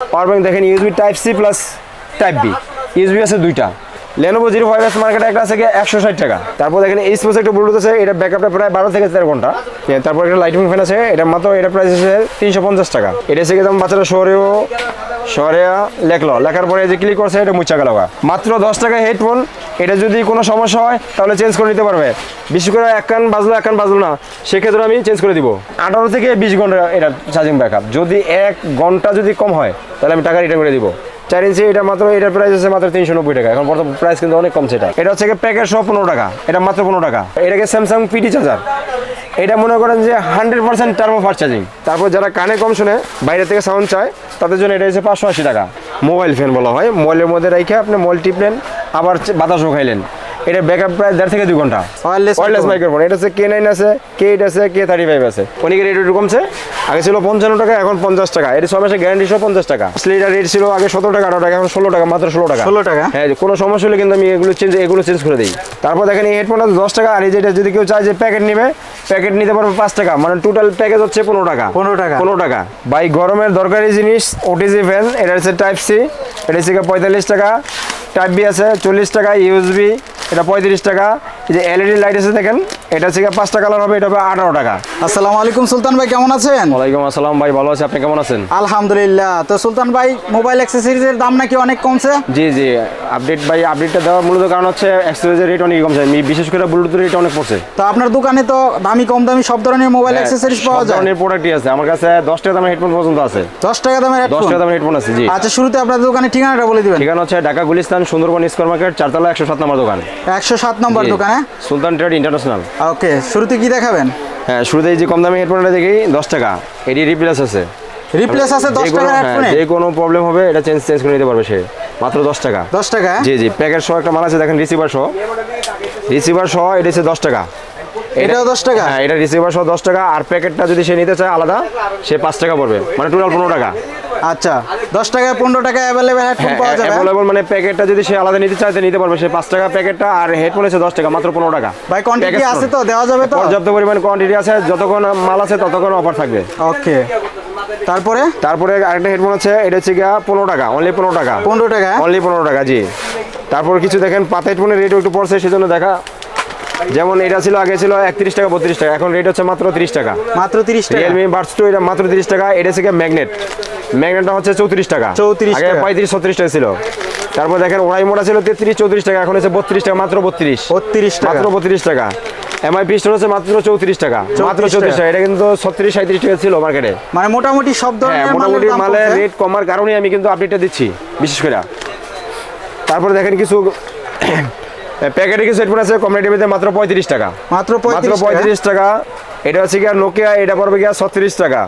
পাওয়ার bank দেখেন USB type C plus type B USB আছে দুইটা। লেনোভো জিরো ফাইভ এস মার্কেটে একটা আছে একশো ষাট টাকা। তারপর দেখেন এই স্পোর্টস একটা ব্লুটুথ আছে এটা ব্যাকআপটা প্রায় বারো থেকে তেরো ঘণ্টা। হ্যাঁ, তারপর একটা লাইটিং ফ্যান আছে এটা মাত্র এটা প্রাইস আছে তিনশো পঞ্চাশ টাকা। এটা হচ্ছে একদম বাচ্চারা শহরেও শহরে লেখলো। লেখার পরে যে ক্লিক করছে এটা মুচা গেল মাত্র দশ টাকা হেডফোন এটা যদি কোনো সমস্যা হয় তাহলে চেঞ্জ করে নিতে পারবে। বিশেষ করে এক কান বাজলো এক কান বাজলো না। সেক্ষেত্রে আমি চেঞ্জ করে দিব। আঠারো থেকে বিশ ঘণ্টা এটা চার্জিং ব্যাকআপ যদি এক ঘণ্টা যদি কম হয় তাহলে আমি টাকা রিটার্ন করে দিব। চার ইঞ্চি, এটা মাত্র, এটার প্রাইস আছে মাত্র তিনশো নব্বই টাকা। এখন বর্তমান প্রাইস কিন্তু অনেক কম সেটা। এটা হচ্ছে প্যাকেট সব পনেরো টাকা। এটা মাত্র পনেরো টাকা। এটাকে স্যামসাং পিটি চার্জার এটা মনে করেন যে hundred percent turbo fast charging তারপর যারা কানে কম শুনে, বাইরে থেকে সাউন্ড চায়, তাদের জন্য এটা হচ্ছে পাঁচশো আশি টাকা। মোবাইল ফ্যান বলা হয়। মোবাইলের মধ্যে রেখে আপনি মোবাইল টিপলেন, আবার বাতাসও খাইলেন। এটা ব্যাকআপ প্রায় দেড় থেকে দুই ঘণ্টা। ওয়ারলেস। মাইক্রোফোন এটা হচ্ছে কে নাইন আছে কে এইট আছে কে থার্টি ফাইভ আছে। অনেকের রেট একটু কমছে। আগে ছিল পঞ্চান্ন টাকা এখন পঞ্চাশ টাকা। এটা ছয় মাসের গ্যারান্টি সহ পঞ্চাশ টাকা। স্লিটার রেট ছিল আগে সতেরো টাকা আঠারো টাকা এখন ষোলো টাকা মাত্র ষোলো টাকা। 16 টাকা? হ্যাঁ কোনো সমস্যা হলে কিন্তু আমি এগুলো চেঞ্জ এগুলো চেঞ্জ করে দিই। তারপর দেখেন এই হেডফোনটা দশ টাকা আর এই যেটা যদি কেউ চায় যে প্যাকেট নেবে প্যাকেট নিতে পারবে পাঁচ টাকা। মানে টোটাল প্যাকেজ হচ্ছে পনেরো টাকা। 15 টাকা। পনেরো টাকা। বাই গরমের দরকারি জিনিস ওটিজি ফ্যান এটা হচ্ছে টাইপ সি এটা হচ্ছে পঁয়তাল্লিশ টাকা। টাইপ বি আছে চল্লিশ টাকা ইউএসবি এটা পঁয়ত্রিশ টাকা। যে এলইডি লাইট আছে দেখেন এটা গিয়ে পাঁচটা কালার হবে এটা হবে আঠারো টাকা। আসসালামু আলাইকুম সুলতান ভাই কেমন আছেন? ওয়ালাইকুম আসসালাম ভাই ভালো আছে আপনি কেমন আছেন? আলহামদুলিল্লাহ। তো সুলতান ভাই মোবাইল অ্যাক্সেসরিজের দাম নাকি অনেক কমছে? জি জি আপডেট ভাই আপডেটটা দেওয়ার মূলত কারণ হচ্ছে এক্সচেঞ্জের রেট অনেক কমছে আমি বিশেষ করে ব্লুটুথের রেট অনেক পড়ছে। তো আপনার দোকানে তো দামি কম দামি সব ধরনের মোবাইল অ্যাক্সেসরিজ পাওয়া যায়? ধরনের প্রোডাক্টই আছে। আমার কাছে দশ টাকা দামের হেডফোন পর্যন্ত আছে। দশ টাকা দামের হেডফোন টাকা দামের হেডফোন আছে জি। আচ্ছা শুরুতে আপনার দোকানের ঠিকানাটা বলে দিবেন। ঠিকানা হচ্ছে ঢাকা গুলিস্তান সুন্দরবন স্কোয়ার মার্কেট চারতলা একশো সাত নম্বর দোকান। একশো সাত নম্বর জি। সুলতান ট্রেড ইন্টারন্যাশনাল। ওকে শুরুতে কি দেখাবেন? হ্যাঁ শুরুতে এই যে কম দামি হেডফোনটা দেখি দশ টাকা। এটি রিপ্লেস আছে। রিপ্লেস আছে দশ যে কোনো- টাকার হ্যাঁ, হেডফোনে যে কোনো প্রবলেম হবে এটা চেঞ্জ চেঞ্জ করে নিতে পারবে সে। মাত্র দশ টাকা। দশ টাকা? জি জি প্যাকেট সহ একটা মাল আছে দেখেন রিসিভার সহ। রিসিভার সহ এটা হচ্ছে দশ টাকা। এটাও দশ টাকা? হ্যাঁ এটা রিসিভার সহ দশ টাকা আর প্যাকেটটা যদি সে নিতে চায় আলাদা সে পাঁচ টাকা পড়বে। মানে টোটাল পনেরো টাকা। আচ্ছা দশ টাকায় পনেরো টাকা অ্যাভেলেবেল হেডফোন পাওয়া যাবে। অ্যাভেলেবল মানে প্যাকেটটা যদি সে আলাদা নিতে চায় নিতে পারবে। সে পাঁচ টাকা প্যাকেটটা আর হেডফোন আছে দশ টাকা মাত্র পনেরো টাকা। ভাই কোয়ান্টিটি আছে তো? দেওয়া যাবে তো? পর্যাপ্ত পরিমাণ কোয়ান্টিটি আছে যতক্ষণ মাল আছে ততক্ষণ অফার থাকবে। ওকে তারপরে? তারপরে আরেকটা হেডফোন আছে এটা হচ্ছে গিয়া পনেরো টাকা অনলি পনেরো টাকা। পনেরো টাকা? অনলি পনেরো টাকা জি। তারপর কিছু দেখেন পাতা হেডফোনের রেটও একটু পড়ছে সেজন্য দেখা। যেমন এটা ছিল আগে ছিল একত্রিশ টাকা বত্রিশ টাকা এখন রেট হচ্ছে মাত্র তিরিশ টাকা। মাত্র তিরিশ টাকা? রিয়েলমি বার্ডস টু এটা মাত্র তিরিশ টাকা এটা হচ্ছে ম্যাগনেট ম্যাগনেটটা হচ্ছে চৌত্রিশ টাকা। 34 আগে। পঁয়ত্রিশ ছত্রিশ টাকা ছিল। তারপর দেখেন ওড়াই মোড়া ছিল তেত্রিশ চৌত্রিশ টাকা এখন হচ্ছে বত্রিশ টাকা মাত্র বত্রিশ। বত্রিশ মাত্র বত্রিশ টাকা। এমআই পিস্টন হচ্ছে মাত্র চৌত্রিশ টাকা। মাত্র চৌত্রিশ টাকা। এটা কিন্তু ছত্রিশ সাঁত্রিশ টাকা ছিল মার্কেটে মানে মোটামুটি সব হ্যাঁ ধরনের মোটামুটি মালের। রেট কমার কারণে আমি কিন্তু আপডেটটা দিচ্ছি বিশেষ করে। তারপরে দেখেন কিছু প্যাকেটে কিছু হেডফোন আছে কম মধ্যে মাত্র পঁয়ত্রিশ টাকা। মাত্র মাত্র পঁয়ত্রিশ টাকা। এটা হচ্ছে গিয়া নোকিয়া এটা পড়বে গিয়া ছত্রিশ টাকা।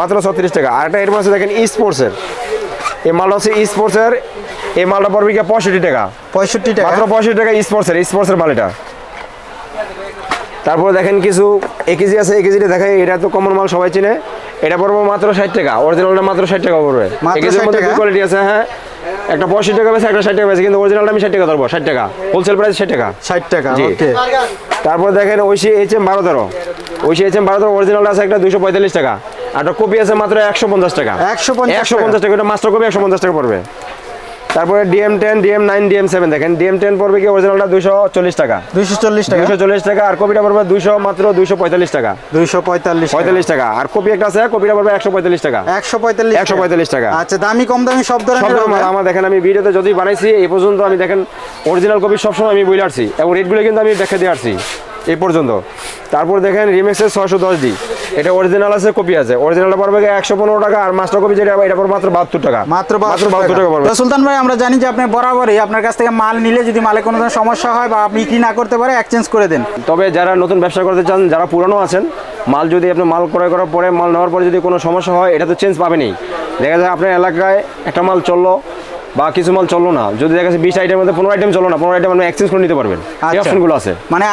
মাত্র ছত্রিশ টাকা। আর একটা হেডফোন আছে দেখেন স্পোর্টসের এই মালটা হচ্ছে স্পোর্টসের এই মালটা পড়বে গিয়া পঁয়ষট্টি টাকা। পঁয়ষট্টি টাকা? মাত্র পঁয়ষট্টি টাকা স্পোর্টসের স্পোর্টসের মাল এটা তারপর দেখেন কিছু এক কেজি আছে এক কেজিটা দেখাই এটা তো কমন মাল সবাই চিনে। এটা পড়বে মাত্র ষাট টাকা। অরিজিনালটা মাত্র ষাট টাকা পড়বে। এক কেজির মধ্যে কোয়ালিটি আছে হ্যাঁ। একটা পঁয়ষট্টি টাকা বেশি একটা ষাট টাকা বেশি কিন্তু অরিজিনালটা আমি ষাট টাকা ধরবো ষাট টাকা। হোলসেল প্রাইস ষাট টাকা। ষাট টাকা। ওকে তারপর দেখেন ঐশি এইচ এম বারো তেরো। ঐশি এইচ এম বারো তেরো অরিজিনালটা আছে একটা দুশো পঁয়তাল্লিশ টাকা। আর একটা কপি আছে মাত্র একশো পঞ্চাশ টাকা। 150 একশো পঞ্চাশ টাকা। এটা মাস্টার কপি একশো পঞ্চাশ টাকা পড়বে। তারপরে DM ten DM nine DM seven দেখেন ডিএম টেন পড়বে কি অরিজিনালটা দুশো চল্লিশ টাকা। দুইশো চল্লিশ টাকা। দুশো চল্লিশ টাকা আর কপিটা পড়বে দুশো মাত্র দুশো পঁয়তাল্লিশ টাকা। দুইশো পঁয়তাল্লিশ পঁয়তাল্লিশ টাকা। আর কপি একটা আছে কপিটা পড়বে একশো পঁয়তাল্লিশ টাকা। একশো পঁয়তাল্লিশ একশো পঁয়তাল্লিশ টাকা। আচ্ছা দামি কম দামি সব ধরনের আমার দেখেন আমি ভিডিওতে যদি বানাইছি এই পর্যন্ত আমি দেখেন অরিজিনাল কপি সবসময় আমি বলে আসছি এবং রেটগুলো কিন্তু আমি দেখে দিয়ে আসছি এই পর্যন্ত। তারপর দেখেন রিমেক্সের ছয়শো দশ ডি এটা অরিজিনাল আছে কপি আছে। অরিজিনালটা পড়বে একশো পনেরো টাকা আর মাস্টার কপি যেটা এটা পড়বে মাত্র বাহাত্তর টাকা। মাত্র মাত্র বাহাত্তর বাহাত্তর টাকা পড়বে। সুলতান ভাই আমরা জানি যে আপনি বরাবরই আপনার কাছ থেকে মাল নিলে যদি মালে কোনো ধরনের সমস্যা হয় বা আপনি কি না করতে পারে এক্সচেঞ্জ করে দেন। তবে যারা নতুন ব্যবসা করতে চান যারা পুরনো আছেন মাল যদি আপনি মাল ক্রয় করার পরে মাল নেওয়ার পরে যদি কোনো সমস্যা হয় এটা তো চেঞ্জ পাবেনই। দেখা যায় আপনার এলাকায় একটা মাল চলল বা কিছু মাল চলল না। যদি দেখা যাচ্ছে বিশ আইটেমের মধ্যে পনেরো আইটেম চলো না পনেরো আইটেম আপনি এক্সচেঞ্জ করে নিতে পারবেন। এই আচ্ছা। অপশনগুলো আছে। মানে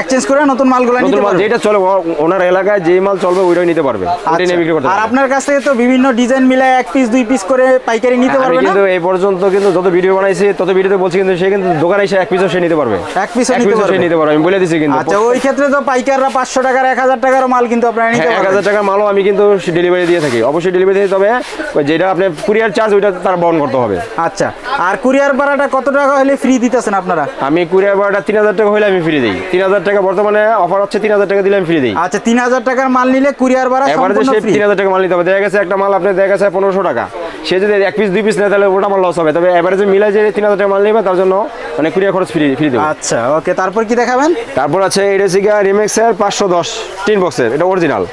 এক্সচেঞ্জ করে নতুন মালগুলো নিতে পারবে। যেটা চলে ওনার এলাকায় যেই মাল চলবে ওইটাই নিতে পারবে। ওইটাই নিয়ে বিক্রি করতে আচ্ছা। আর আপনার কাছ থেকে তো বিভিন্ন ডিজাইন মিলে এক পিস দুই পিস করে পাইকারি নিতে পারবে না? কিন্তু এই পর্যন্ত কিন্তু যত ভিডিও বানাইছি তত ভিডিওতে বলছি কিন্তু সে কিন্তু দোকানে এসে এক পিসও সে নিতে পারবে। এক পিসও নিতে পারবে। নিতে পারবে। আমি বলে দিছি কিন্তু আচ্ছা ওই ক্ষেত্রে তো পাইকাররা পাঁচশো টাকার এক হাজার টাকার মাল কিন্তু আপনারা নিতে হ্যাঁ, পারবেন। হাজার টাকার মালও আমি কিন্তু ডেলিভারি দিয়ে থাকি। অবশ্যই ডেলিভারি তবে ওই যেটা আপনি কুরিয়ার চার্জ ওইটা তার বহন করতে হবে। আচ্ছা আর কুরিয়ার ভাড়াটা কত টাকা হলে ফ্রি দিতেছেন আপনারা? আমি কুরিয়ার ভাড়াটা তিন হাজার টাকা হলে আমি ফ্রি দিই। তিন হাজার টাকা বর্তমানে অফার হচ্ছে তিন হাজার টাকা দিলে আমি ফ্রি দিই। আচ্ছা তিন হাজার টাকার মাল নিলে কুরিয়ার ভাড়া এবারে সে তিন হাজার টাকা মাল নিতে হবে। দেখা গেছে একটা মাল আপনি দেখা গেছে পনেরোশো টাকা। সে যদি এক পিস দুই পিস নেয় তাহলে ওটা আমার লস হবে। তবে এবারে যে মিলাই যে তিন হাজার টাকা মাল নেবে তার জন্য মানে কুরিয়ার খরচ ফ্রি ফ্রি দেবো। আচ্ছা ওকে তারপর কি দেখাবেন? তারপর আছে এটা রিমেক্সের পাঁচশো দশ তিন বক্সের এটা অরিজিনাল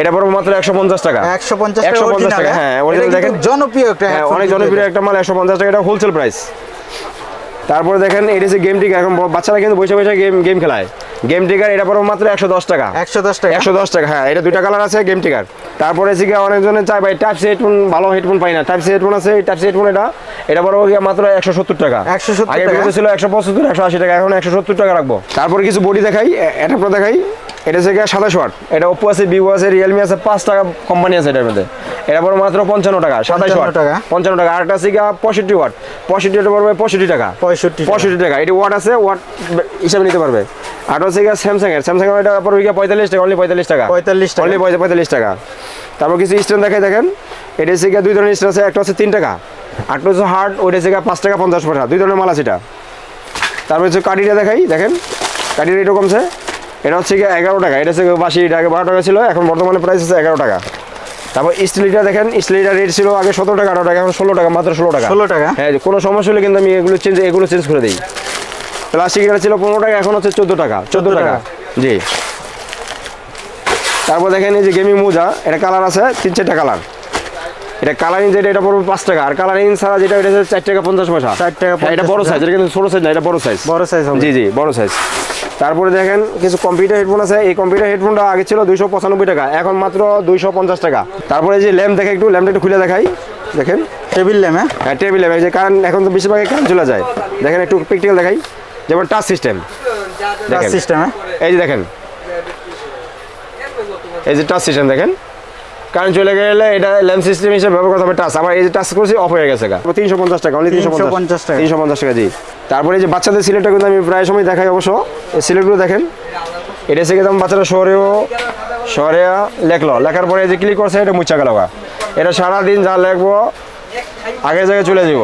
এটা পড়বে মাত্র একশো পঞ্চাশ টাকা। একশো পঞ্চাশ একশো পঞ্চাশ টাকা হ্যাঁ অরিজিনাল দেখেন। জনপ্রিয় একটা হ্যাঁ অনেক জনপ্রিয় একটা মাল একশো পঞ্চাশ টাকা এটা হোলসেল প্রাইস তারপরে দেখেন এটা হচ্ছে গেম টিকার এখন বাচ্চারা কিন্তু বসে বসে গেম গেম খেলায়। গেম টিকার এটা পড়বে মাত্র একশো দশ টাকা। একশো দশ টাকা? একশো দশ টাকা হ্যাঁ এটা দুইটা কালার আছে গেম টিকার তারপরে হচ্ছে গিয়ে অনেকজনে চাই ভাই টাইপ সি হেডফোন ভালো হেডফোন পাই না। টাইপ সি হেডফোন আছে টাইপ সি হেডফোন এটা এটা বড় গিয়ে মাত্র একশো সত্তর টাকা। 170 আগে টাকা? ছিল একশো পঁচাত্তর একশো আশি টাকা এখন একশো সত্তর টাকা রাখব। তারপরে কিছু বডি দেখাই আপনার দেখাই এটা হচ্ছে গিয়ে সাতাশ ওয়াট এটা ওপো আছে ভিভো আছে রিয়েলমি আছে পাঁচ টাকা কোম্পানি আছে এটার মধ্যে। এটা পড়বে মাত্র পঞ্চান্ন টাকা সাতাশ 55 ওয়াট টাকা। পঞ্চান্ন টাকা। আরেকটা আছে পঁয়ষট্টি ওয়াট। পঁয়ষট্টি ওয়াট পড়বে পঁয়ষট্টি টাকা। পঁয়ষট্টি পঁয়ষট্টি টাকা। এটা ওয়াট আছে ওয়াট হিসাবে নিতে পারবে। আর হচ্ছে গিয়ে স্যামসাং এর। স্যামসাং এর এটা পড়বে গিয়ে পঁয়তাল্লিশ টাকা অনলি পঁয়তাল্লিশ টাকা। 45 টাকা। অনলি পঁয়তাল্লিশ টাকা। তারপর কিছু স্ট্যান্ড দেখাই দেখেন। এটা হচ্ছে গিয়ে দুই ধরনের স্ট্যান্ড আছে একটা হচ্ছে তিন টাকা। আরেকটা হচ্ছে হার্ড ওইটা হচ্ছে গিয়ে পাঁচ টাকা পঞ্চাশ পয়সা। দুই ধরনের মাল আছে এটা। তারপর হচ্ছে কাঠিটা দেখাই দেখেন। কাঠির রেটও কমছে এটা হচ্ছে গিয়ে এগারো টাকা। এটা হচ্ছে বাসি টাকা বারো টাকা ছিল। এখন বর্তমানে প্রাইস আছে এগারো টাকা। তারপর স্টিলিটা দেখেন স্টিলিটা রেট ছিল আগে সতেরো টাকা আঠারো টাকা এখন ষোলো টাকা মাত্র ষোলো টাকা। 16 টাকা? হ্যাঁ কোনো সমস্যা হলে কিন্তু আমি এগুলো চেঞ্জ এগুলো চেঞ্জ করে দিই। প্লাস্টিকটা ছিল পনেরো টাকা এখন হচ্ছে চোদ্দ টাকা চোদ্দ টাকা। টাকা। জি। তারপর দেখেন এই যে গেমিং মোজা এটা কালার আছে তিন চারটা কালার এটা কালারিং যেটা এটা পড়বে পাঁচ টাকা। আর কালারিং ছাড়া যেটা এটা চার টাকা পঞ্চাশ পয়সা। 4 টাকা হ্যাঁ, এটা বড় সাইজ এটা কিন্তু ছোট সাইজ না এটা বড় সাইজ বড় সাইজ জি জি বড় সাইজ তারপরে দেখেন কিছু কম্পিউটার হেডফোন আছে। এই কম্পিউটার হেডফোনটা আগে ছিল দুইশো পঁচানব্বই টাকা এখন মাত্র দুইশো পঞ্চাশ টাকা। তারপরে যে ল্যাম্প দেখে একটু ল্যাম্পটা একটু খুলে দেখাই। দেখেন। টেবিল ল্যাম্প হ্যাঁ? টেবিল ল্যাম্প এই যে কারণ এখন তো বেশিরভাগই কারেন্ট চলে যায়। দেখেন একটু প্র্যাকটিক্যাল দেখাই। যেমন টাচ সিস্টেম টাচ সিস্টেম এই যে দেখেন। এই যে টাচ সিস্টেম দেখেন। কারেন্ট চলে গেলে এটা ল্যাম্প সিস্টেম হিসেবে ব্যবহার করতে হবে টাচ। আমার এই যে টাচ করছি অফ হয়ে গেছে তিনশো পঞ্চাশ টাকা অনলি তিনশো পঞ্চাশ। টাকা। তিনশো পঞ্চাশ টাকা জি। তারপরে এই যে বাচ্চাদের সিলেটটা কিন্তু আমি প্রায় সময় দেখাই অবশ্য। এই সিলেটগুলো দেখেন। এটা এসে গেলাম বাচ্চারা সরেও শহরে লেখল। লেখার পরে যে ক্লিক করছে এটা মুচা গেল এটা সারাদিন যা লেখবো আগে জায়গায় চলে যাব।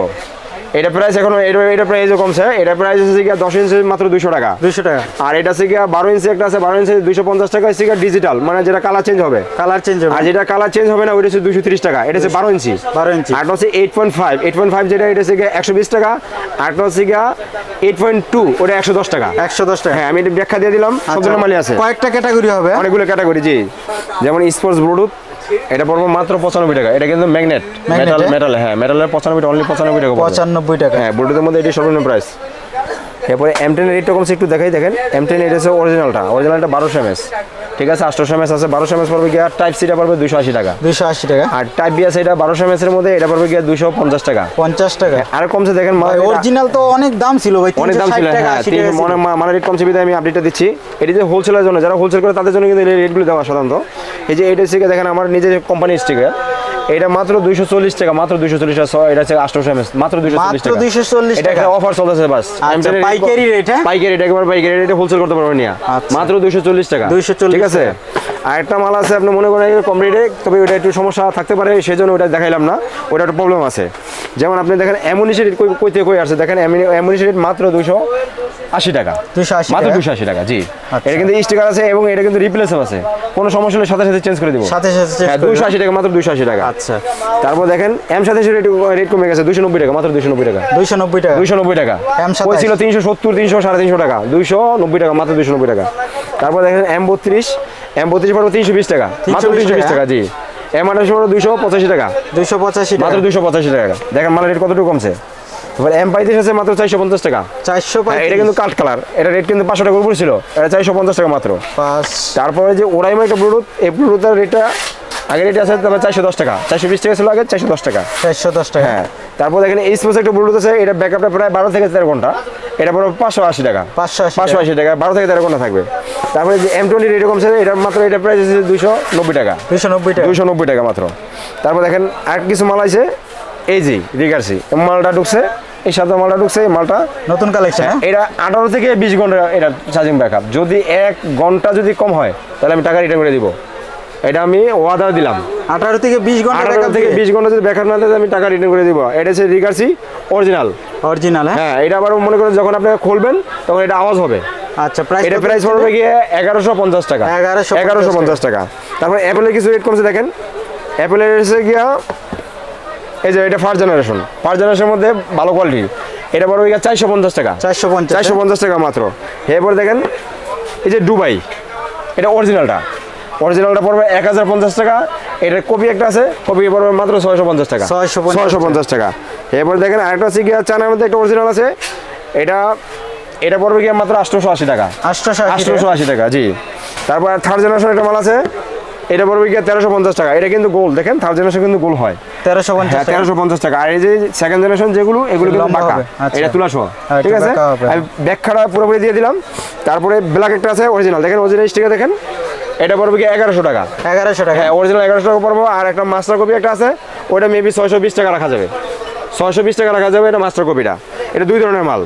এটা প্রাইস এখন এটা এটা প্রাইস কমছে। এটা প্রাইস হচ্ছে গিয়ে দশ ইঞ্চি মাত্র দুশো টাকা। দুইশো টাকা। আর এটা হচ্ছে গিয়া বারো ইঞ্চি একটা আছে বারো ইঞ্চি দুইশো পঞ্চাশ টাকা হচ্ছে ডিজিটাল মানে যেটা কালার চেঞ্জ হবে। কালার চেঞ্জ আর যেটা কালার চেঞ্জ হবে না ওইটা হচ্ছে দুশো তিরিশ টাকা। এটা হচ্ছে বারো ইঞ্চি 12 ইঞ্চি। আর হচ্ছে eight point five eight point five যেটা এটা হচ্ছে গিয়ে একশো বিশ টাকা। আর হচ্ছে গিয়া এইট পয়েন্ট টু ওটা একশো দশ টাকা। একশো দশ টাকা। হ্যাঁ আমি এটা ব্যাখ্যা দিয়ে দিলাম। সব ধরনের মালই আছে। কয়েকটা ক্যাটাগরি হবে। অনেকগুলো ক্যাটাগরি জি। যেমন স্পোর্টস ব্লুটুথ এটা পড়ব মাত্র পঁচানব্বই টাকা। এটা কিন্তু ম্যাগনেট। মেটাল হ্যাঁ? মেটাল হ্যাঁ মেটালের পঁচানব্বই টাকা অনলি পঁচানব্বই টাকা পঁচানব্বই টাকা। হ্যাঁ ব্লুটুথের মধ্যে এটি সর্বনিম্ন প্রাইস এরপরে এম টেনের রেটটা কমছে একটু দেখাই দেখেন। এম টেন এটা হচ্ছে অরিজিনালটা অরিজিনালটা বারোশো এমএস ঠিক আছে আটশোশো এমএস আছে বারোশো এমএস পড়বে গিয়ে টাইপ সিটা পড়বে দুশো আশি টাকা। দুইশো আশি টাকা। আর টাইপ বি আছে এটা বারোশো এমএস এর মধ্যে এটা পড়বে গিয়ে দুশো পঞ্চাশ টাকা। পঞ্চাশ টাকা। আর কমছে দেখেন অরিজিনাল তো অনেক দাম ছিল ভাই অনেক দাম ছিল হ্যাঁ 80 তিন টাকা ছিল। মনে মানে রেট কমছে বিধায় আমি আপডেটটা দিচ্ছি। এটি যে হোলসেলের জন্য যারা হোলসেল করে তাদের জন্য কিন্তু রেটগুলো দেওয়া সাধারণত। এই যে এইটা থেকে দেখেন আমার নিজের কোম্পানি স্টিকার এটা মাত্র দুইশো চল্লিশ টাকা মাত্র দুইশো চল্লিশ টাকা এটা হচ্ছে আটশোশো এমএস মাত্র দুইশো চল্লিশ মাত্র টাকা। এটা একটা অফার চলতেছে বাস। আচ্ছা, পাইকারি রেট হ্যাঁ? পাইকারি রেট একবার পাইকারি রেটে হোলসেল করতে পারবেন না আচ্ছা। মাত্র দুইশো চল্লিশ টাকা। 240 ঠিক আছে? আর একটা মাল আছে আপনি মনে করেন কম রেটে তবে ওটা একটু সমস্যা থাকতে পারে সেই জন্য ওটা দেখাইলাম না ওটা একটা প্রবলেম আছে। যেমন আপনি দেখেন অ্যামুনিশন রেট কই থেকে কই আসছে দেখেন অ্যামুনিশন রেট মাত্র দুশো আশি টাকা। 280 মাত্র দুশো আশি টাকা জি। আচ্ছা। এটা কিন্তু স্টিকার আছে এবং এটা কিন্তু রিপ্লেসও আছে। কোনো সমস্যা হলে সাথে সাথে চেঞ্জ করে দিব। সাথে সাথে হ্যাঁ দুশো আশি টাকা মাত্র দুশো আশি টাকা। আচ্ছা। তারপর দেখেন এম সাথে রেট রেট কমে গেছে দুশো নব্বই টাকা মাত্র দুশো নব্বই টাকা। দুশো নব্বই টাকা। দুশো নব্বই টাকা। ওই 27 ছিল তিনশো সত্তর তিনশো সাড়ে তিনশো টাকা দুশো নব্বই টাকা মাত্র দুশো নব্বই টাকা। তারপর দেখেন এম বত্রিশ এম বত্রিশ পড়বে তিনশো বিশ টাকা। মাত্র তিনশো বিশ টাকা। জি। এম আঠাশ পড়বে দুইশো পঁচাশি টাকা। দুইশো পঁচাশি মাত্র দুইশো পঁচাশি টাকা। দেখেন মালের রেট কতটুকু কমছে? এবার এম পঁয়ত্রিশ আছে মাত্র চারশো পঞ্চাশ টাকা। চারশো হ্যাঁ, এটা কিন্তু কাঠ কালার। এটা রেট কিন্তু পাঁচশো টাকা উপর ছিল। এটা চারশো পঞ্চাশ টাকা মাত্র। তারপরে যে ওরাইমা একটা ব্লুটুথ এই ব্লুটুথের রেটটা আগে রেট আছে তারপর চারশো দশ টাকা। চারশো বিশ টাকা ছিল আগে চারশো দশ টাকা। চারশো দশ টাকা। হ্যাঁ তারপর দেখেন এই স্পেস একটা ব্লুটুথ আছে এটা ব্যাকআপটা প্রায় বারো থেকে তেরো ঘণ্টা। এটা পড়বে পাঁচশো আশি টাকা। পাঁচশো পাঁচশো আশি টাকা বারো থেকে তেরো ঘণ্টা থাকবে। তারপরে যে এম টোয়েন্টি এরকম আছে এটা মাত্র এটা প্রাইস আছে দুশো নব্বই টাকা। দুশো নব্বই টাকা। দুশো নব্বই টাকা মাত্র। তারপর দেখেন আর কিছু মাল আছে এই জি রিগার্সি মালটা ঢুকছে এই সাথে মালটা ঢুকছে এই মালটা। নতুন কালেকশন এটা আঠারো থেকে বিশ ঘণ্টা এটা চার্জিং ব্যাকআপ যদি এক ঘণ্টা যদি কম হয় তাহলে আমি টাকা রিটার্ন করে দিব। এটা আমি ওয়াদা দিলাম। আঠারো থেকে বিশ ঘণ্টা আঠারো থেকে বিশ ঘণ্টা যদি ব্যাকআপ না দেয় আমি টাকা রিটার্ন করে দিব। এটা হচ্ছে রিগার্সি অরিজিনাল অরিজিনাল হ্যাঁ? হ্যাঁ এটা আবার মনে করেন যখন আপনি খুলবেন তখন এটা আওয়াজ হবে। আচ্ছা প্রাইস এটা প্রাইস পড়বে গিয়ে এগারোশো পঞ্চাশ টাকা। 1150 এগারোশো পঞ্চাশ টাকা। তারপর অ্যাপেলের কিছু রেট কমছে দেখেন। অ্যাপেলের এসে গিয়া এই যে এটা ফার্স্ট জেনারেশন ফার্স্ট জেনারেশনের মধ্যে ভালো কোয়ালিটি এটা পড়বে গিয়া চারশো পঞ্চাশ টাকা। চারশো পঞ্চাশ চারশো পঞ্চাশ টাকা মাত্র। এরপর দেখেন এই যে দুবাই এটা অরিজিনালটা অরিজিনালটা পড়বে এক হাজার পঞ্চাশ টাকা। এটার কপি একটা আছে কপি পড়বে মাত্র ছয়শো পঞ্চাশ টাকা। 650 ছয়শো পঞ্চাশ টাকা। এরপর দেখেন আরেকটা হচ্ছে গিয়া চায়নার মধ্যে একটা অরিজিনাল আছে। এটা এটা পড়বে গিয়া মাত্র আটশোশো আশি টাকা। আটশোশো আশি টাকা। জি। তারপর থার্ড জেনারেশন একটা মাল আছে। এটা পড়বে গিয়ে তেরোশো পঞ্চাশ টাকা। এটা কিন্তু গোল দেখেন থার্ড জেনারেশন কিন্তু গোল হয়। তেরোশো পঞ্চাশ হ্যাঁ তেরোশো পঞ্চাশ টাকা। আর এই যে সেকেন্ড জেনারেশন যেগুলো এগুলো কিন্তু বাঁকা। আচ্ছা। এটা তুলা সহ। হ্যাঁ, ঠিক আছে। আমি ব্যাখ্যাটা পুরোপুরি দিয়ে দিলাম। তারপরে ব্ল্যাক একটা আছে অরিজিনাল দেখেন অরিজিনাল স্টিকার দেখেন। এটা পড়বে কি এগারোশো টাকা? এগারোশো টাকা। হ্যাঁ অরিজিনাল এগারোশো টাকা পড়ব আর একটা মাস্টার কপি একটা আছে ওটা মেবি ছয়শো বিশ টাকা রাখা যাবে। ছয়শো বিশ টাকা রাখা যাবে এটা মাস্টার কপিটা এটা দুই ধরনের মাল।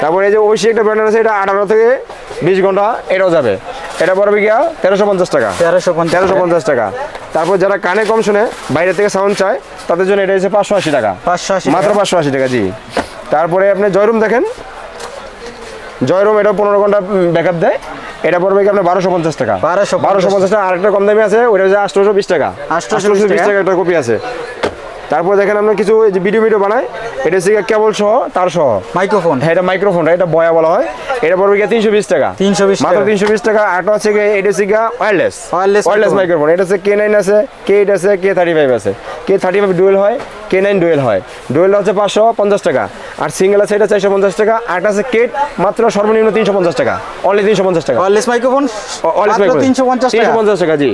তারপরে এই যে ঐশী একটা ব্র্যান্ডের আছে এটা আঠারো থেকে বিশ ঘণ্টা এটাও যাবে। এটা পড়বে গিয়া তেরোশো পঞ্চাশ টাকা। তেরোশো তেরোশো পঞ্চাশ টাকা। তারপর যারা কানে কম শুনে বাইরে থেকে সাউন্ড চায় তাদের জন্য এটা হচ্ছে পাঁচশো আশি টাকা। পাঁচশো আশি মাত্র পাঁচশো আশি টাকা জি। তারপরে আপনি জয়রুম দেখেন। জয়রুম এটা পনেরো ঘণ্টা ব্যাকআপ দেয়। এটা পড়বে কি আপনার বারোশো পঞ্চাশ টাকা? বারোশো বারোশো পঞ্চাশ টাকা আরেকটা কম দামি আছে ওটা হচ্ছে আটশোশো বিশ টাকা। আঠারোশো বিশ টাকা একটা কপি আছে। তারপর দেখেন আমরা কিছু যে ভিডিও ভিডিও বানাই। এটা হচ্ছে কেবল সহ তার সহ। মাইক্রোফোন হ্যাঁ এটা মাইক্রোফোন এটা বয়া বলা হয়। এটা পড়বে গিয়ে তিনশো বিশ টাকা। 320 মাত্র টাকা। তিনশো বিশ টাকা হচ্ছে গিয়ে এটা হচ্ছে গিয়ে wireless Wireless wireless microphone। Microphone এটা হচ্ছে কে নাইন আছে কে এইট আছে কে থার্টি ফাইভ আছে। কে থার্টি ফাইভ ডুয়েল হয় কে নাইন ডুয়েল হয়। ডুয়েল হচ্ছে পাঁচশো পঞ্চাশ টাকা। আর সিঙ্গেল আছে এটা চারশো পঞ্চাশ টাকা। আরটা আছে কেট মাত্র সর্বনিম্ন তিনশো পঞ্চাশ টাকা। অনলি তিনশো পঞ্চাশ টাকা। ওয়ারলেস মাইক্রোফোন ওয়্যারলেস তিনশো পঞ্চাশ টাকা। তিনশো পঞ্চাশ টাকা জি।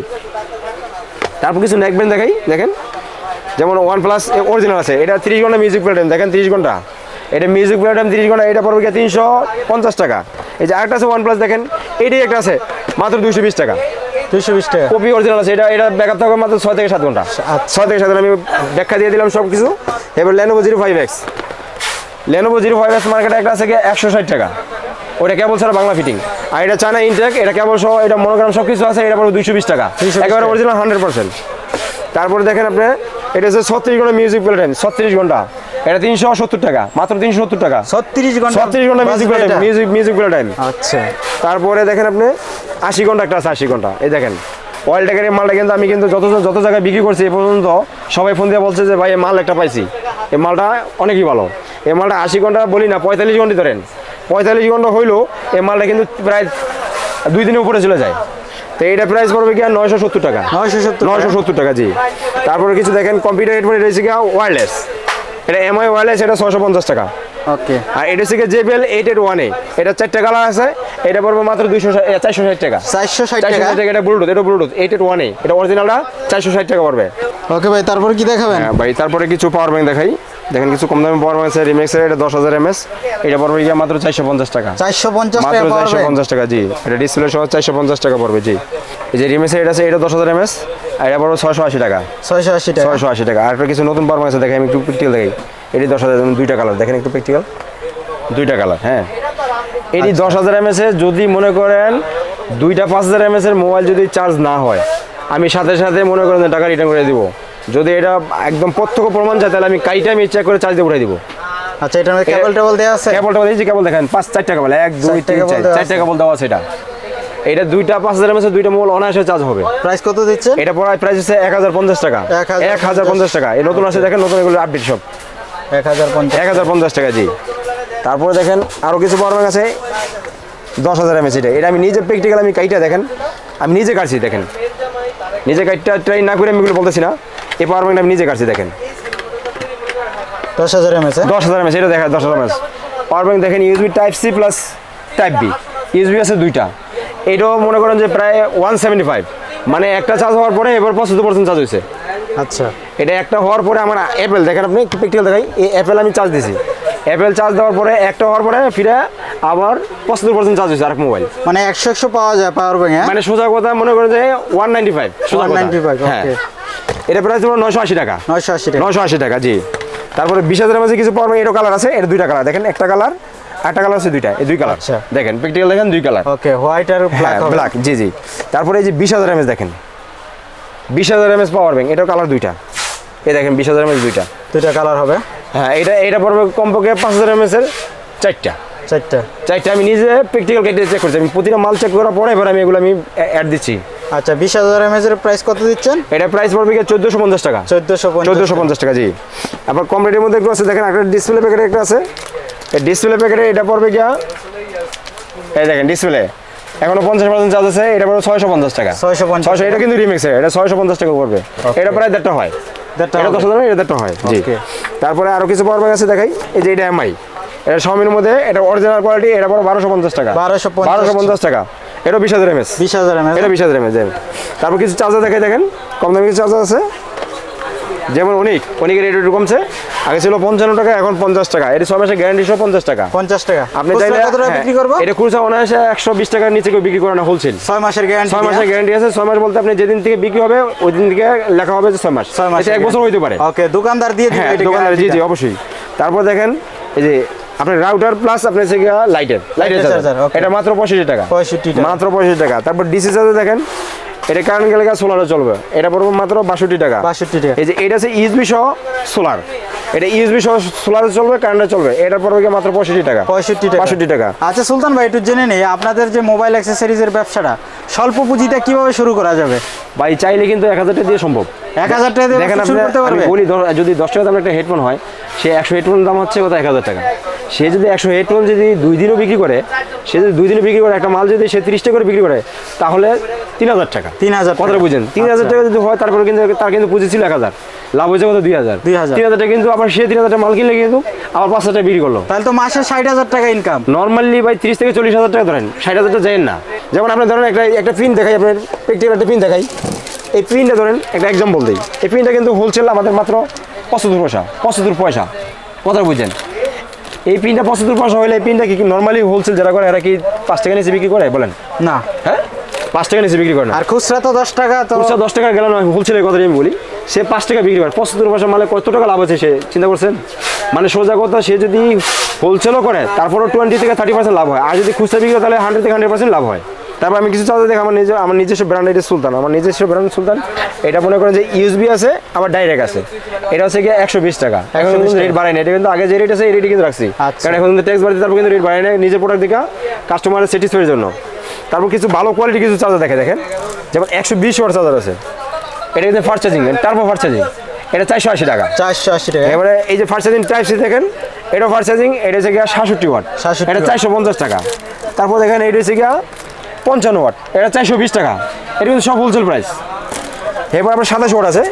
তারপর কিছু নেকবেন দেখাই দেখেন। যেমন ওয়ান প্লাস অরিজিনাল আছে এটা তিরিশ ঘণ্টা মিউজিক প্লেটাইম দেখেন তিরিশ ঘণ্টা। এটা মিউজিক প্লেটাইম তিরিশ ঘণ্টা এটা পড়বে গিয়ে তিনশো পঞ্চাশ টাকা। এই যে আরেকটা আছে ওয়ান প্লাস দেখেন এটাই একটা আছে মাত্র দুইশো বিশ টাকা। দুশো বিশ টাকা। কপি অরিজিনাল আছে এটা এটা ব্যাকআপ থাকবে মাত্র ছয় থেকে সাত ঘণ্টা। ছয় থেকে সাত ঘণ্টা আমি ব্যাখ্যা দিয়ে দিলাম সব কিছু এবার Lenovo zero five X Lenovo zero five X মার্কেটে একটা আছে গিয়ে একশো ষাট টাকা। ওটা কেবল ছাড়া বাংলা ফিটিং আর এটা চায়না ইনটেক এটা কেবল সহ এটা মনোগ্রাম সব কিছু আছে এটা পড়বে দুইশো বিশ টাকা। 220 একেবারে। অরিজিনাল হান্ড্রেড পার্সেন্ট তারপরে দেখেন আপনি এটা হচ্ছে ছত্রিশ ঘণ্টা মিউজিক প্লে টাইম ছত্রিশ ঘণ্টা। এটা তিনশো সত্তর টাকা মাত্র তিনশো সত্তর টাকা। ছত্রিশ ঘণ্টা ছত্রিশ ঘণ্টা music play time music music play time আচ্ছা। তারপরে দেখেন আপনি আশি ঘণ্টা একটা আছে আশি ঘণ্টা। এই দেখেন অয়েল ট্যাগের এই মালটা কিন্তু আমি কিন্তু যত যত জায়গায় বিক্রি করছি এ পর্যন্ত সবাই ফোন দিয়ে বলছে যে ভাই এই মাল একটা পাইছি। এই মালটা অনেকই ভালো। এই মালটা আশি ঘণ্টা বলি না পঁয়তাল্লিশ ঘণ্টা ধরেন। পঁয়তাল্লিশ ঘণ্টা হইলেও এই মালটা কিন্তু প্রায় দুই দিনের উপরে চলে যায়। তো এটা প্রাইস পড়বে কি নয়শো সত্তর টাকা। নয়শো সত্তর নয়শো সত্তর টাকা জি। তারপরে কিছু দেখেন কম্পিউটার হেডফোন এটা হচ্ছে ওয়্যারলেস এটা এমআই ওয়্যারলেস এটা ছশো পঞ্চাশ টাকা। ওকে। আর এটা হচ্ছে জেবিএল এইট এইট ওয়ানে এটা চারটা কালার আছে এটা পড়বে মাত্র দুইশো চারশো ষাট টাকা। চারশো ষাট চারশো টাকা? টাকা এটা ব্লুটুথ এটা ব্লুটুথ এইট এইট ওয়ানে এটা অরিজিনালটা চারশো ষাট টাকা পড়বে। ওকে ভাই তারপর কি দেখাবেন? হ্যাঁ ভাই তারপরে কিছু পাওয়ার ব্যাংক দেখাই। দেখেন কিছু কম দামে পাওয়ার আছে রিমেক্সের এটা দশ হাজার এমএস এটা পড়বে গিয়ে মাত্র চারশো পঞ্চাশ টাকা। চারশো পঞ্চাশ মাত্র চারশো পঞ্চাশ টাকা জি। এটা ডিসপ্লে সহ চারশো পঞ্চাশ টাকা পড়বে জি। এই যে রিমেক্সের এটা আছে এটা দশ হাজার এমএস আর এটা পড়বে ছয়শো আশি টাকা। ছয়শো আশি টাকা। ছয়শো আশি টাকা। আর একটা কিছু নতুন পাওয়ার আছে দেখেন আমি একটু প্র্যাকটিক্যাল দেখাই। এটি দশ হাজার দুইটা কালার দেখেন একটু প্র্যাকটিক্যাল দুইটা কালার হ্যাঁ। এটি দশ হাজার এমএস এর যদি মনে করেন দুইটা পাঁচ হাজার এমএস এর মোবাইল যদি চার্জ না হয় আমি সাথে সাথে মনে করেন টাকা রিটার্ন করে দিব। যদি এটা একদম প্রত্যক্ষ প্রমাণ যায় তাহলে আমি কাইটা আমি চেক করে চার্জ দিয়ে উঠাই দিব। আচ্ছা এটার মধ্যে কেবল টেবল দেওয়া আছে? কেবলটা দিয়েছি কেবল দেখেন পাঁচ চারটা কেবল এক দুই তিন কেবল চার চারটা আছে। কেবল দেওয়া আছে এটা। এটা দুইটা পাঁচ হাজার এমএস দুইটা মোবাইল অনায়াসে চার্জ হবে। প্রাইস কত দিচ্ছে এটা পড়ায় প্রাইস হচ্ছে এক হাজার পঞ্চাশ টাকা। 1050 এক হাজার পঞ্চাশ টাকা। এই নতুন আছে দেখেন নতুন এগুলো আপডেট সব। এক হাজার পঞ্চাশ। এক হাজার পঞ্চাশ টাকা জি। তারপরে দেখেন আরও কিছু পাওয়ার ব্যাংক আছে দশ হাজার এমএস এটা। এটা আমি নিজে প্র্যাকটিক্যাল আমি কাইটা দেখেন আমি নিজে কাটছি দেখেন। নিজে কাইটটা ট্রাই না করে আমি এগুলো বলতেছি না। এই পাওয়ার ব্যাংকটা আমি নিজে কাটছি দেখেন। দশ হাজার এমএস দশ হাজার এমএস এটা দেখা দশ হাজার এমএস পাওয়ার ব্যাংক দেখেন USB type C plus type B USB আছে দুইটা। এটাও মনে করেন যে প্রায় ওয়ান সেভেন্টি ফাইভ মানে একটা চার্জ হওয়ার পরে এবার পঁচাত্তর পার্সেন্ট চার্জ হয়েছে আচ্ছা। এটা একটা হওয়ার পরে আমার অ্যাপেল দেখেন আপনি প্র্যাকটিক্যাল দেখাই। এই অ্যাপেল আমি চার্জ দিছি। অ্যাপেল চার্জ দেওয়ার পরে একটা হওয়ার পরে ফিরে আবার পঁচাত্তর পার্সেন্ট চার্জ হয়েছে আরেক মোবাইল মানে একশো একশো পাওয়া যায় পাওয়ার ব্যাংক হ্যাঁ? মানে সোজা কথা মনে করেন যে ওয়ান নাইনটি ফাইভ সোজা কথা। 195, হ্যাঁ। এটা প্রাইস তোমার নয়শো আশি টাকা। নয়শো আশি টাকা। নয়শো আশি টাকা জি। তারপরে বিশ হাজারের মাঝে কিছু পাওয়ার ব্যাংক এরও কালার আছে এটা দুইটা কালার দেখেন একটা কালার একটা কালার আছে দুইটা এই দুই কালার আচ্ছা। দেখেন প্র্যাকটিক্যাল দেখেন দুই কালার ওকে হোয়াইট আর ব্ল্যাক ব্ল্যাক জি জি। তারপরে এই যে বিশ হাজার এমএস দেখেন বিশ হাজার এমএস পাওয়ার ব্যাংক এটাও কালার দুইটা। এই দেখেন বিশ হাজার এমএস দুইটা। দুইটা কালার হবে। হ্যাঁ এটা এটা পড়বে কমপক্ষে পাঁচ হাজার এমএস এর চারটা। চারটা। চারটা আমি নিজে প্র্যাকটিক্যাল কেটে চেক করছি। আমি প্রতিটা মাল চেক করার পরে এবার আমি এগুলো আমি অ্যাড দিচ্ছি। আচ্ছা বিশ হাজার এমএজ এর প্রাইস কত দিচ্ছেন? এটা প্রাইস পড়বে কি চোদ্দোশো পঞ্চাশ টাকা। চোদ্দোশো চোদ্দোশো পঞ্চাশ টাকা জি। আবার কম রেটের মধ্যে একটু আছে দেখেন একটা ডিসপ্লে প্যাকেট একটা আছে। এই ডিসপ্লে প্যাকেটে এটা পড়বে গিয়া এই দেখেন ডিসপ্লে এখনও পঞ্চাশ পার্সেন্ট চার্জ আছে এটা পড়বে ছয়শো পঞ্চাশ টাকা। ছয়শো পঞ্চাশ এটা কিন্তু রিমিক্সের এটা ছয়শো পঞ্চাশ টাকা পড়বে। এটা প্রায় দেড়টা হয়। এটা দশ। হাজার এটা দেড়টা হয়। জি. তারপরে আরও কিছু পাওয়ার ব্যাংক আছে দেখাই। এই যে এটা এমআই এটা সমির মধ্যে এটা অরিজিনাল কোয়ালিটি এটা পড়ে বারোশো পঞ্চাশ টাকা। 1250 বারোশো পঞ্চাশ টাকা। এটা বিশ হাজার এমএস বিশ হাজার এমএজ এটা বিশ হাজার এমএস তারপর কিছু চার্জার দেখাই দেখেন। কম দামি কিছু চার্জার আছে। যেমন অনেক অনেকের রেট একটু কমছে। আগে ছিল পঞ্চান্ন টাকা এখন পঞ্চাশ টাকা। এটা ছয় মাসের গ্যারান্টি সহ পঞ্চাশ টাকা। পঞ্চাশ টাকা। আপনি চাইলে হ্যাঁ, বিক্রি করব? এটা খুচরা অনায়াসে একশো বিশ টাকার নিচে কেউ বিক্রি করে না হোলসেল ছয় মাসের গ্যারান্টি ছয় মাসের গ্যারান্টি আছে। ছয় মাস বলতে আপনি যেদিন থেকে বিক্রি হবে ওই দিন থেকে লেখা হবে যে ছয় মাস। ছয় মাস এক বছর হইতে পারে। ওকে দোকানদার দিয়ে হ্যাঁ দোকানদার জি জি অবশ্যই। তারপর দেখেন এই যে আপনার রাউটার প্লাস আপনার লাইটের লাইটের চার্জার এটা মাত্র পঁয়ষট্টি টাকা। 65 টাকা। মাত্র পঁয়ষট্টি টাকা। তারপর ডিসি চার্জার দেখেন এটা কারেন্ট গেলে সোলারও চলবে। এটা পড়বে মাত্র বাষট্টি টাকা। 62 টাকা। এই যে এটা হচ্ছে ইউএসবি সহ সোলার এটা ইউএসবি সহ সোলার চলবে কারেন্টে চলবে। এটা পড়বে মাত্র পঁয়ষট্টি টাকা? পঁয়ষট্টি টাকা। বাষট্টি টাকা। আচ্ছা সুলতান ভাই একটু জেনে নেই আপনাদের যে মোবাইল অ্যাক্সেসরিজের ব্যবসাটা স্বল্প পুঁজিতে কীভাবে শুরু করা যাবে? ভাই চাইলে কিন্তু এক হাজার টাকা দিয়ে সম্ভব। এক হাজার টাকা দিয়ে দেখেন আপনি করতে পারবে? বলি যদি দশ টাকা দামের একটা হেডফোন হয় সে একশো হেডফোন দাম হচ্ছে কোথায়? এক হাজার টাকা। সে যদি একশো হেডফোন যদি দুই দিনও বিক্রি করে সে যদি দুই দিনও বিক্রি করে একটা মাল যদি সে তিরিশ টাকা করে বিক্রি করে তাহলে তিন হাজার টাকা। 3000 কথাটা টাকা। বুঝেন? তিন হাজার আচ্ছা। টাকা যদি হয় তারপরে কিন্তু তার কিন্তু পুঁজি ছিল এক হাজার। লাভ হয়েছে কত? দুই হাজার। 2000 তিন হাজার টাকা কিন্তু আবার সে তিন হাজার টাকা মাল কিনলে কিন্তু আবার পাঁচ হাজার টাকা বিক্রি করল। তাহলে তো মাসে ষাট হাজার টাকা ইনকাম নর্মালি ভাই তিরিশ থেকে চল্লিশ হাজার টাকা ধরেন। ষাট হাজার টাকা না। যেমন আপনি ধরেন একটা একটা পিন দেখাই আপনার প্র্যাকটিক্যাল একটা পিন দেখাই। এই পিনটা ধরেন একটা এক্সাম্পল দিই। এই পিনটা কিন্তু হোলসেল আমাদের মাত্র পঁচাত্তর পয়সা পঁচাত্তর পয়সা। কথা বুঝছেন এই পিনটা পঁচাত্তর পয়সা হলে এই পিনটা কি নর্মালি হোলসেল যারা করে এরা কি পাঁচ টাকা নিচে বিক্রি করে বলেন? না। হ্যাঁ? পাঁচ টাকা নিচে বিক্রি করে না। আর খুচরা তো দশ টাকা তো খুচরা দশ টাকা গেল না হোলসেলের কথা আমি বলি। সে পাঁচ টাকা বিক্রি করে পঁচাত্তর পয়সা মানে কত টাকা লাভ আছে সে চিন্তা করছেন? মানে সোজা কথা সে যদি হোলসেলও করে তারপরও টোয়েন্টি থেকে থার্টি পার্সেন্ট লাভ হয়। আর যদি খুচরা বিক্রি করে তাহলে হান্ড্রেড থেকে হান্ড্রেড পার্সেন্ট লাভ হয়। তারপর আমি কিছু চার্জার দেখি আমার নিজের আমার নিজস্ব ব্র্যান্ড এটা সুলতান। আমার নিজস্ব ব্র্যান্ড সুলতান। এটা মনে করেন যে ইউএসবি আছে আবার ডাইরেক্ট আছে। এটা হচ্ছে গিয়ে একশো বিশ টাকা। এখন কিন্তু রেট বাড়ায় না এটা কিন্তু আগে যে রেট আছে এই রেটই কিন্তু রাখছি। আচ্ছা। কারণ এখন কিন্তু ট্যাক্স বাড়ছে তারপর কিন্তু রেট বাড়ায় না নিজের প্রোডাক্ট দেখা কাস্টমারের স্যাটিসফাইয়ের জন্য। তারপর কিছু ভালো কোয়ালিটি কিছু চার্জার দেখে দেখেন। যেমন একশো বিশ ওয়াট চার্জার আছে। এটা কিন্তু fast charging turbo fast charging এটা চারশো আশি টাকা। চারশো আশি টাকা। এবারে এই যে ফার্স্ট চার্জিং টাইপ সি দেখেন এটা ফার্স্ট চার্জিং এটা হচ্ছে গিয়া সাতষট্টি ওয়াট। 66 এটা চারশো পঞ্চাশ টাকা। তারপর দেখেন এটা হচ্ছে গিয়া পঞ্চান্ন ওয়াট। এটা চারশো বিশ টাকা। এটা কিন্তু সব হোলসেল প্রাইস এবার আপনার সাতাশ ওয়াট আছে।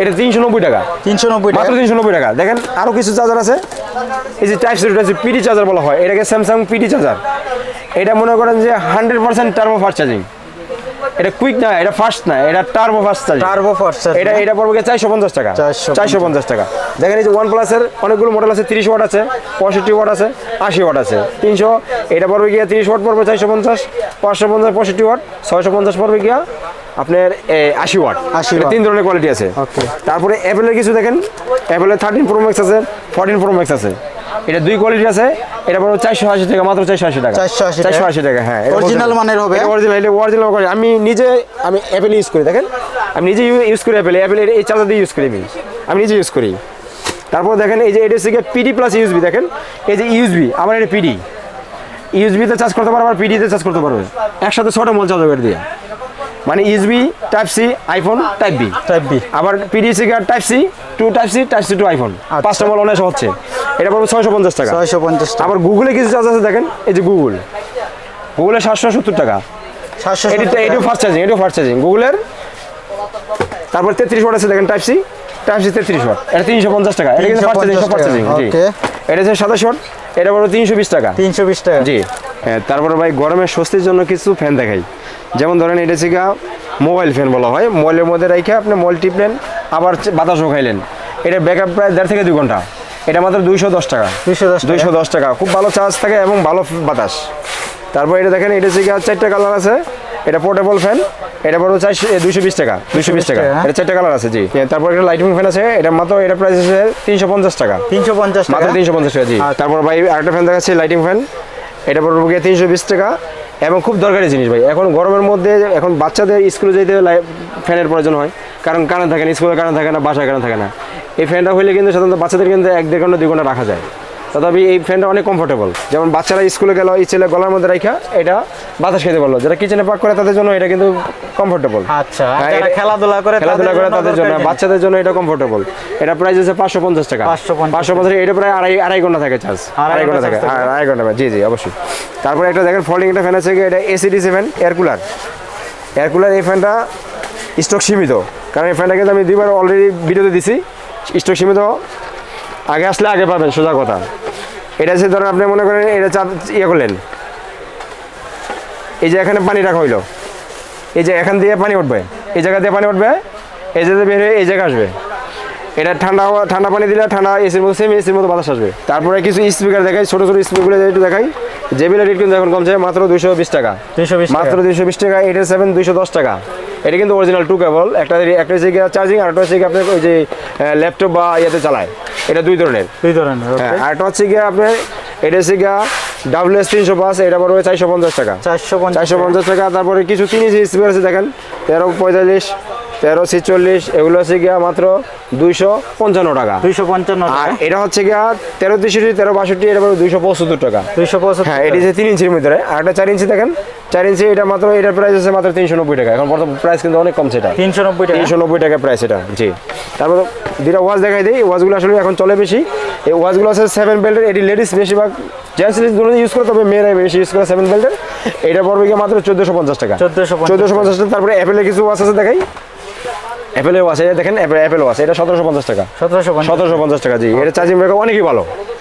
এটা তিনশো নব্বই টাকা। তিনশো নব্বই টাকা। মাত্র তিনশো নব্বই টাকা। দেখেন আরও কিছু চার্জার আছে। এই যে টাইপ সি পিডি চার্জার বলা হয়। এটাকে স্যামসাং পিডি চার্জার এটা মনে করেন যে hundred percent turbo fast charging এটা কুইক না এটা ফাস্ট না এটা টার্বো ফাস্ট চার্জিং টার্বো ফর্সার এটা এটা পড়বে চারশো পঞ্চাশ টাকা? 450 চারশো পঞ্চাশ টাকা। দেখেন এই যে ওয়ান প্লাসের অনেকগুলো মডেল আছে তিরিশ ওয়াট আছে পঁয়ষট্টি ওয়াট আছে আশি ওয়াট আছে। তিনশো এটা পড়বে গিয়া তিরিশ ওয়াট পড়বে চারশো পঞ্চাশ পাঁচশো পঞ্চাশ পঁয়ষট্টি ওয়াট ছয়শো পঞ্চাশ পড়বে গিয়া আপনার আশি ওয়াট 80 watt। তিন ধরনের কোয়ালিটি আছে. তারপরে অ্যাপেলের কিছু দেখেন। অ্যাপেলের থার্টিন প্রো ম্যাক্স আছে ফোরটিন প্রো ম্যাক্স আছে। এটা দুই কোয়ালিটি আছে এটা পড়বে চারশো আশি টাকা মাত্র চারশো আশি টাকা। 480 টাকা। চারশো আশি টাকা হ্যাঁ Original মানের হবে? অরিজিনাল এটা অরিজিনাল করে আমি নিজে আমি অ্যাপেল ইউজ করি দেখেন। আমি নিজে ইউজ করি অ্যাপেল অ্যাপেল এই চার্জার দিয়ে ইউজ করি আমি। আমি নিজে ইউজ করি। তারপর দেখেন এই যে এটা হচ্ছে পিডি প্লাস ইউএসবি দেখেন। এই যে ইউএসবি আমার এটা পিডি ইউএসবিতে চার্জ করতে পারবে আর পিডিতে চার্জ করতে পারবে একসাথে ছটা মোল চার্জ করে দিয়ে। মানে USB type C iPhone type B. Type B. আবার পিডি থেকে type C to type C type C to iPhone. পাঁচটা মোল অনেক হচ্ছে। এটা পড়বে ছয়শো পঞ্চাশ টাকা। ছয়শো পঞ্চাশ টাকা। আবার গুগলে কিছু চার্জ আছে দেখেন এই যে গুগল গুগলে সাতশো সত্তর টাকা। সাতশো এটা এটাও ফাস্ট চার্জিং এটাও ফার্স্ট চার্জিং গুগলের তারপর তেত্রিশ ওয়াট আছে দেখেন টাইপ সি টাইপ সি তেত্রিশ ওয়াট এটা তিনশো পঞ্চাশ টাকা। এটা কিন্তু ফাস্ট চার্জিং 350 ফাস্ট চার্জিং. এটা হচ্ছে সাতাশ ওয়াট এটা বড় তিনশো বিশ টাকা। তিনশো বিশ টাকা। জি। হ্যাঁ তারপরে ভাই গরমের স্বস্তির জন্য কিছু ফ্যান দেখাই। যেমন ধরেন এটা গা মোবাইল ফ্যান বলা হয়। মোবাইলের মধ্যে রেখে আপনি মোবাইল টিপলেন আবার বাতাসও খাইলেন। এটা ব্যাকআপ প্রায় দেড় থেকে দুই ঘণ্টা। এটা মাত্র দুইশো দশ টাকা। দুইশো দশ দুইশো দশ টাকা। খুব ভালো চার্জ থাকে এবং ভালো বাতাস। তারপর এটা দেখেন এটা গিয়ে চারটা কালার আছে। এটা পোর্টেবল ফ্যান এটা পড়বে চারশো দুইশো বিশ টাকা। দুইশো বিশ টাকা। টাকা, এটা চারটা কালার আছে জি। তারপর একটা লাইটিং ফ্যান আছে। এটা মাত্র এটা প্রাইস আছে তিনশো পঞ্চাশ টাকা। তিনশো পঞ্চাশ টাকা। মাত্র তিনশো পঞ্চাশ টাকা জি। আচ্ছা। তারপর ভাই আরেকটা ফ্যান দেখাচ্ছি লাইটিং ফ্যান এটা পড়বে গিয়ে তিনশো বিশ টাকা। এবং খুব দরকারি জিনিস ভাই। এখন গরমের মধ্যে এখন বাচ্চাদের স্কুলে যেতে ফ্যানের প্রয়োজন হয়। কারণ কারণ থাকে না, স্কুলে কারণ থাকে না, বাসায় কারণ থাকে না। এই ফ্যানটা হইলে কিন্তু সাধারণত বাচ্চাদের কিন্তু এক দেড় ঘণ্টা, দুই ঘণ্টা রাখা যায়। তথাপি এই ফ্যানটা অনেক কমফোর্টেবল যেমন বাচ্চারা স্কুলে গেল এই ছেলে গলার মধ্যে রাখা এটা বাতাস খেতে পারল। যারা কিচেনে পাক করে তাদের জন্য এটা কিন্তু কমফোর্টেবল আচ্ছা যারা এটা- খেলাধুলা করে খেলাধুলা করে তাদের জন্য বাচ্চাদের জন্য এটা কমফোর্টেবল এটা প্রাইস আছে পাঁচশো পঞ্চাশ টাকা। 550 পাঁচশো পঞ্চাশ এটা প্রায় আড়াই আড়াই ঘণ্টা থাকে চার্জ আড়াই ঘণ্টা থাকে। আড়াই ঘণ্টা জি জি অবশ্যই। তারপরে একটা দেখেন ফোল্ডিং একটা ফ্যান আছে কি, এটা ACD seven air cooler air cooler এই ফ্যানটা স্টক সীমিত। কারণ এই ফ্যানটা কিন্তু আমি দুইবার অলরেডি ভিডিওতে দিছি স্টক সীমিত। আগে আসলে আগে পাবেন সোজা কথা। এটা হচ্ছে ধরেন আপনি মনে করেন এটা চাপ ইয়ে করলেন। এই যে এখানে পানি রাখা হইল। এই যে এখান দিয়ে পানি উঠবে। এই জায়গা দিয়ে পানি উঠবে এই জায়গা বের হয়ে এই জায়গা আসবে। এটা ঠান্ডা হাওয়া ঠান্ডা পানি দিলে ঠান্ডা এসির মতো সেম এসির মতো বাতাস আসবে। তারপরে কিছু স্পিকার দেখাই ছোটো ছোটো স্পিকারগুলো একটু দেখাই। জেবিলের রেট কিন্তু এখন কমছে মাত্র দুশো বিশ টাকা। 220 টাকা। মাত্র দুইশো বিশ টাকা এটা সেভেন দুইশো দশ টাকা। এটা কিন্তু অরিজিনাল টু কেবল একটা একটা হচ্ছে চার্জিং আর একটা হচ্ছে আপনার ওই যে ল্যাপটপ বা ইয়েতে চালায়। এটা দুই ধরনের। দুই ধরনের হ্যাঁ আর একটা হচ্ছে গিয়ে আপনার এটা হচ্ছে গিয়া ডাবল এস তিনশো পাঁচ এটা পড়বে চারশো পঞ্চাশ টাকা। চারশো পঞ্চাশ চারশো পঞ্চাশ টাকা তারপরে কিছু তিন স্পিকার আছে দেখেন তেরো পঁয়তাল্লিশ তেরো ছিচল্লিশ এগুলো হচ্ছে গিয়া মাত্র দুইশো পঞ্চান্ন টাকা। দুইশো পঞ্চান্ন আর এটা হচ্ছে গিয়া তেরো তেষট্টি তেরো বাষট্টি এটা দুইশো পঁচাত্তর টাকা। দুইশো পঁচাত্তর হ্যাঁ এটি হচ্ছে তিন ইঞ্চির মধ্যে আর একটা চার ইঞ্চি দেখেন চার ইঞ্চি এটা মাত্র এটার প্রাইস আছে মাত্র তিনশো নব্বই টাকা। এখন বর্তমান প্রাইস কিন্তু অনেক কমছে এটা তিনশো নব্বই টাকা। তিনশো নব্বই টাকা প্রাইস এটা জি। তারপর দুটা ওয়াচ দেখাই দিই ওয়াচগুলো আসলে এখন চলে বেশি। এই ওয়াচগুলো আছে সেভেন বেল্টের এটি লেডিস বেশিরভাগ জেন্টস দুটো ইউজ করে তবে মেয়েরা বেশি ইউজ করে সেভেন বেল্টের এটা পড়বে গিয়ে মাত্র চোদ্দোশো পঞ্চাশ টাকা। 1450 চোদ্দোশো পঞ্চাশ টাকা তারপরে অ্যাপেলের কিছু ওয়াচ আছে দেখাই। অ্যাপেলের আছে দেখেন অ্যাপেল আছে এটা সতেরোশো পঞ্চাশ টাকা। সতেরোশো সতেরোশো পঞ্চাশ টাকা জি। এটা চার্জিং ব্যাকআপ অনেকই ভালো।